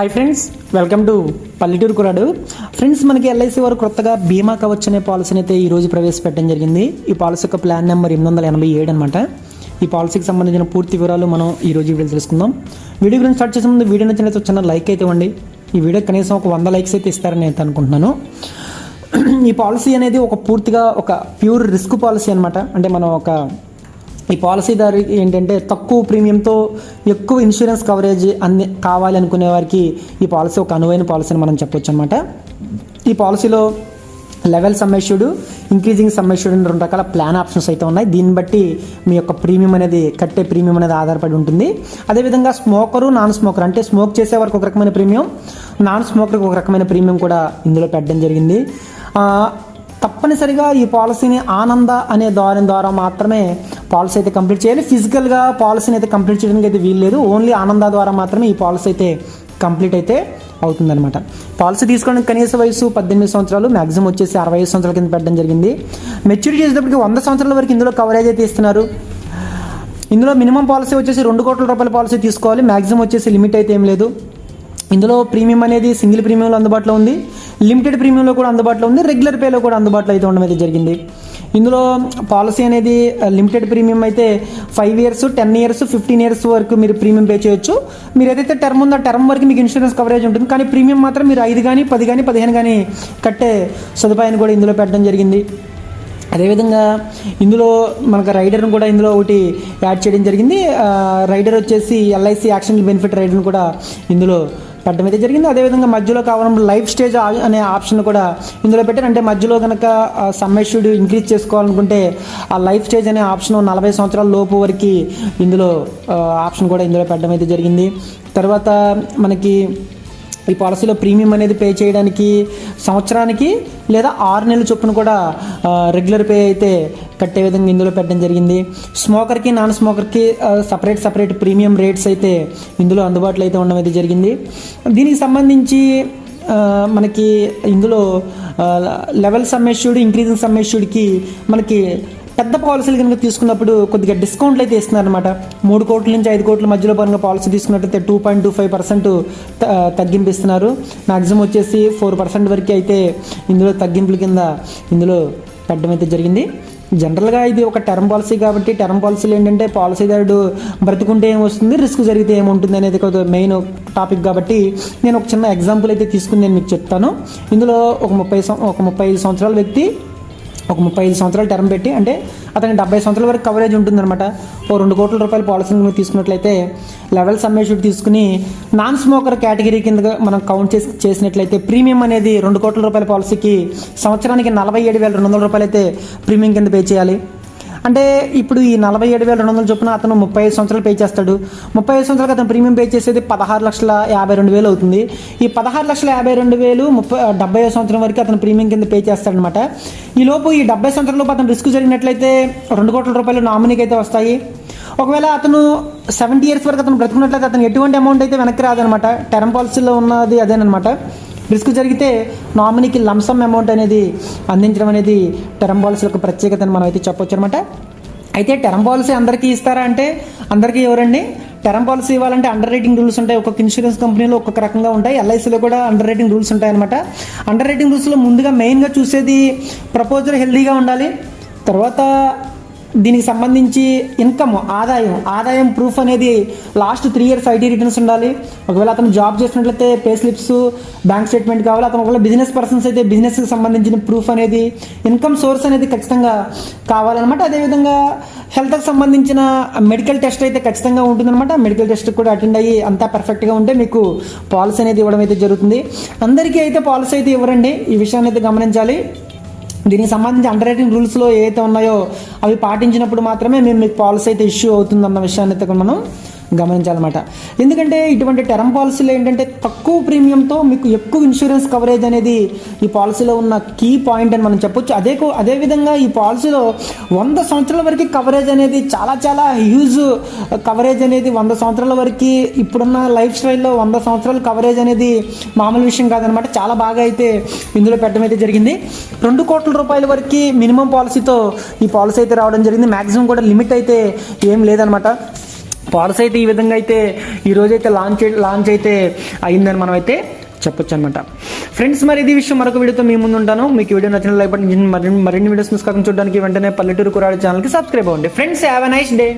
Hi friends welcome to పల్లెటూరు కురాడు friends మనకి LIC వారు కొత్తగా బీమా కవచ్ అనే పాలసీని అయితే ఈరోజు ప్రవేశపెట్టడం జరిగింది. ఈ పాలసీ యొక్క ప్లాన్ నెంబర్ ఎనిమిది వందల ఎనభై ఏడు అనమాట ఈ పాలసీకి సంబంధించిన పూర్తి వివరాలు మనం ఈ రోజు వీడియో తెలుసుకుందాం. వీడియో గురించి స్టార్ట్ చేసే ముందు వీడియో నచ్చినట్లయితే ఒక చిన్న లైక్ అయితే ఇవ్వండి. ఈ వీడియో కనీసం ఒక వంద లైక్స్ అయితే ఇస్తారని నేను అనుకుంటున్నాను. ఈ పాలసీ అనేది ఒక పూర్తిగా ఒక ప్యూర్ రిస్క్ పాలసీ అనమాట అంటే మనం ఒక ఈ పాలసీదారు ఏంటంటే తక్కువ ప్రీమియంతో ఎక్కువ ఇన్సూరెన్స్ కవరేజ్ అన్ని కావాలి అనుకునే వారికి ఈ పాలసీ ఒక అనువైన పాలసీ అని మనం చెప్పొచ్చు అనమాట ఈ పాలసీలో లెవెల్ సమ్మెష్యూడ్ ఇంక్రీజింగ్ సమ్మెష్యూడ్ అని రెండు రకాల ప్లాన్ ఆప్షన్స్ అయితే ఉన్నాయి. దీన్ని బట్టి మీ యొక్క ప్రీమియం అనేది కట్టే ప్రీమియం అనేది ఆధారపడి ఉంటుంది. అదేవిధంగా స్మోకరు నాన్ స్మోకర్ అంటే స్మోక్ చేసే వారికి ఒక రకమైన ప్రీమియం నాన్ స్మోకర్కి ఒక రకమైన ప్రీమియం కూడా ఇందులో పెట్టడం జరిగింది. తప్పనిసరిగా ఈ పాలసీని ఆనంద అనే దారి ద్వారా మాత్రమే పాలసీ అయితే కంప్లీట్ చేయాలి. ఫిజికల్గా పాలసీని అయితే కంప్లీట్ చేయడానికి అయితే వీల్లేదు. ఓన్లీ ఆనంద ద్వారా మాత్రమే ఈ పాలసీ అయితే కంప్లీట్ అయితే అవుతుందన్నమాట. పాలసీ తీసుకోవడానికి కనీస వయసు పద్దెనిమిది సంవత్సరాలు మ్యాక్సిమం వచ్చేసి అరవై ఐదు సంవత్సరాల కింద పెట్టడం జరిగింది. మెచ్యూరిటీ చేసేటప్పటికి వంద సంవత్సరాల వరకు ఇందులో కవరేజ్ అయితే ఇస్తున్నారు. ఇందులో మినిమం పాలసీ వచ్చేసి రెండు కోట్ల రూపాయల పాలసీ తీసుకోవాలి. మ్యాక్సిమం వచ్చేసి లిమిట్ అయితే ఏం లేదు. ఇందులో ప్రీమియం అనేది సింగిల్ ప్రీమియంలో అందుబాటులో ఉంది. లిమిటెడ్ ప్రీమియంలో కూడా అందుబాటులో ఉంది. రెగ్యులర్ పేలో కూడా అందుబాటులో అయితే ఉండడం అయితే జరిగింది. ఇందులో పాలసీ అనేది లిమిటెడ్ ప్రీమియం అయితే five years ten years fifteen years వరకు మీరు ప్రీమియం పే చేయొచ్చు. మీరు ఏదైతే టర్మ్ ఉందో టర్మ్ వరకు మీకు ఇన్సూరెన్స్ కవరేజ్ ఉంటుంది. కానీ ప్రీమియం మాత్రం మీరు ఐదు కానీ పది కానీ పదిహేను కానీ కట్టే సదుపాయాన్ని కూడా ఇందులో పెట్టడం జరిగింది. అదేవిధంగా ఇందులో మనకు రైడర్ను కూడా ఇందులో ఒకటి యాడ్ చేయడం జరిగింది. రైడర్ వచ్చేసి ఎల్ఐసి యాక్షన్ బెనిఫిట్ రైడర్ను కూడా ఇందులో పెట్టడం అయితే జరిగింది. అదేవిధంగా మధ్యలో కావడం లైఫ్ స్టేజ్ అనే ఆప్షన్ కూడా ఇందులో పెట్టారు. అంటే మధ్యలో కనుక సమ్మేష్యూడ్ ఇంక్రీజ్ చేసుకోవాలనుకుంటే ఆ లైఫ్ స్టేజ్ అనే ఆప్షన్ నలభై సంవత్సరాల లోపు వరకు ఇందులో ఆప్షన్ కూడా ఇందులో పెట్టడం అయితే జరిగింది. తర్వాత మనకి ఈ పాలసీలో ప్రీమియం అనేది పే చేయడానికి సంవత్సరానికి లేదా ఆరు నెలల చొప్పున కూడా రెగ్యులర్ పే అయితే కట్టే విధంగా ఇందులో పెట్టడం జరిగింది. స్మోకర్కి నాన్ స్మోకర్కి సపరేట్ సపరేట్ ప్రీమియం రేట్స్ అయితే ఇందులో అందుబాటులో అయితే ఉండడం అయితే జరిగింది. దీనికి సంబంధించి మనకి ఇందులో లెవెల్ సమ్మెష్యూడ్ ఇంక్రీజింగ్ సమ్మెష్యూడ్కి మనకి పెద్ద పాలసీలు కనుక తీసుకున్నప్పుడు కొద్దిగా డిస్కౌంట్లు అయితే ఇస్తున్నారు అనమాట మూడు కోట్ల నుంచి ఐదు కోట్ల మధ్యలో పరంగా పాలసీ తీసుకున్నట్టయితే two point two five percent తగ్గింపు ఇస్తున్నారు మ్యాక్సిమం వచ్చేసి ఫోర్ పర్సెంట్ వరకు అయితే ఇందులో తగ్గింపుల కింద ఇందులో పెట్టడం అయితే జరిగింది. జనరల్గా ఇది ఒక టర్మ్ పాలసీ కాబట్టి టర్మ్ పాలసీలు ఏంటంటే పాలసీదారుడు బ్రతుకుంటే ఏమొస్తుంది రిస్క్ జరిగితే ఏముంటుంది అనేది ఒక మెయిన్ టాపిక్ కాబట్టి నేను ఒక చిన్న ఎగ్జాంపుల్ అయితే తీసుకుని నేను మీకు చెప్తాను. ఇందులో ఒక ముప్పై ఒక ముప్పై ఐదు సంవత్సరాల వ్యక్తి ఒక ముప్పై ఐదు సంవత్సరాలు టర్మ్ పెట్టి అంటే అతనికి డెబ్బై సంవత్సరాల వరకు కవరేజ్ ఉంటుందన్నమాట. ఓ రెండు కోట్ల రూపాయల పాలసీని మీరు తీసుకున్నట్లయితే లెవెల్ సమ్మేషన్ తీసుకుని నాన్ స్మోకర్ కేటగిరీ కింద మనం కౌంట్ చేసి చేసినట్లయితే ప్రీమియం అనేది రెండు కోట్ల రూపాయల పాలసీకి సంవత్సరానికి నలభై ఏడు వేల రెండు వందల రూపాయలు అయితే ప్రీమియం కింద పే చేయాలి. అంటే ఇప్పుడు ఈ నలభై ఏడు వేల రెండు వందల చొప్పున అతను ముప్పై ఐదు సంవత్సరాలు పే చేస్తాడు. ముప్పై ఐదు సంవత్సరాలకు అతను ప్రీమియం పే చేసేది పదహారు లక్షల యాభై రెండు వేలు అవుతుంది. ఈ పదహారు లక్షల యాభై రెండు వేలు ముప్పై డెబ్బై ఐదు సంవత్సరం వరకు అతను ప్రీమియం కింద పే చేస్తాడనమాట ఈ లోపు ఈ డెబ్బై సంవత్సరంలో అతను రిస్క్ జరిగినట్లయితే రెండు కోట్ల రూపాయలు నామినీకి అయితే వస్తాయి. ఒకవేళ అతను సెవెంటీ ఇయర్స్ వరకు అతను బ్రతుకున్నట్లయితే అతను ఎటువంటి అమౌంట్ అయితే వెనక్కి రాదనమాట టర్మ్ పాలసీలో ఉన్నది అదేనమాట రిస్క్ జరిగితే నామినీకి లంసమ్ అమౌంట్ అనేది అందించడం అనేది టర్మ్ పాలసీ యొక్క ప్రత్యేకత అని మనం అయితే చెప్పొచ్చు అనమాట అయితే టర్మ్ పాలసీ అందరికీ ఇస్తారా అంటే అందరికీ ఎవరండి? టర్మ్ పాలసీ ఇవ్వాలంటే అండర్ రైటింగ్ రూల్స్ ఉంటాయి. ఒక్కొక్క ఇన్సూరెన్స్ కంపెనీలో ఒక్కొక్క రకంగా ఉంటాయి. ఎల్ఐసీలో కూడా అండర్ రైటింగ్ రూల్స్ ఉంటాయి అనమాట అండర్ రైటింగ్ రూల్స్లో ముందుగా మెయిన్గా చూసేది ప్రపోజల్ హెల్దీగా ఉండాలి. తర్వాత దీనికి సంబంధించి ఇన్కమ్ ఆదాయం. ఆదాయం ప్రూఫ్ అనేది last three years IT returns ఉండాలి. ఒకవేళ అతను జాబ్ చేసినట్లయితే పే స్లిప్స్ బ్యాంక్ స్టేట్మెంట్ కావాలి. అతను ఒకవేళ బిజినెస్ పర్సన్స్ అయితే బిజినెస్కి సంబంధించిన ప్రూఫ్ అనేది ఇన్కమ్ సోర్స్ అనేది ఖచ్చితంగా కావాలన్నమాట. అదేవిధంగా హెల్త్కి సంబంధించిన మెడికల్ టెస్ట్ అయితే ఖచ్చితంగా ఉంటుందన్నమాట. మెడికల్ టెస్ట్ కూడా అటెండ్ అయ్యి అంతా పర్ఫెక్ట్గా ఉంటే మీకు పాలసీ అనేది ఇవ్వడం అయితే జరుగుతుంది. అందరికీ అయితే పాలసీ అయితే ఇవ్వరండి. ఈ విషయాన్ని అయితే గమనించాలి. దీనికి సంబంధించి అండర్ రైటింగ్ రూల్స్లో ఏవైతే ఉన్నాయో అవి పాటించినప్పుడు మాత్రమే మేము మీకు పాలసీ అయితే ఇష్యూ అవుతుందన్న విషయాన్ని అయితే మనం గమనించాలన్నమాట. ఎందుకంటే ఇటువంటి టర్మ్ పాలసీలు ఏంటంటే తక్కువ ప్రీమియంతో మీకు ఎక్కువ ఇన్సూరెన్స్ కవరేజ్ అనేది ఈ పాలసీలో ఉన్న కీ పాయింట్ అని మనం చెప్పొచ్చు. అదే అదేవిధంగా ఈ పాలసీలో వంద సంవత్సరాల వరకు కవరేజ్ అనేది చాలా చాలా హ్యూజ్ కవరేజ్ అనేది వంద సంవత్సరాల వరకు ఇప్పుడున్న లైఫ్ స్టైల్లో వంద సంవత్సరాల కవరేజ్ అనేది మామూలు విషయం కాదనమాట చాలా బాగా అయితే ఇందులో పెట్టడం అయితే జరిగింది. రెండు కోట్ల రూపాయల వరకు మినిమం పాలసీతో ఈ పాలసీ అయితే రావడం జరిగింది. మ్యాక్సిమం కూడా లిమిట్ అయితే ఏం లేదనమాట పాలసీ అయితే ఈ విధంగా అయితే ఈరోజైతే అయితే లాంచ్ లాంచ్ అయితే అయిందని మనం అయితే చెప్పొచ్చు అనమాట ఫ్రెండ్స్ మరి ఇది విషయం మరొక వీడియోతో మీ ముందు ఉంటాను. మీకు వీడియో నచ్చిన లైక్ బటన్ మరిన్ని మరిన్ని వీడియోస్ మిస్ కాకుండా చూడడానికి వెంటనే పల్లెటూరు కురాడు ఛానల్కి సబ్స్క్రైబ్ అవ్వండి. Friends have a nice day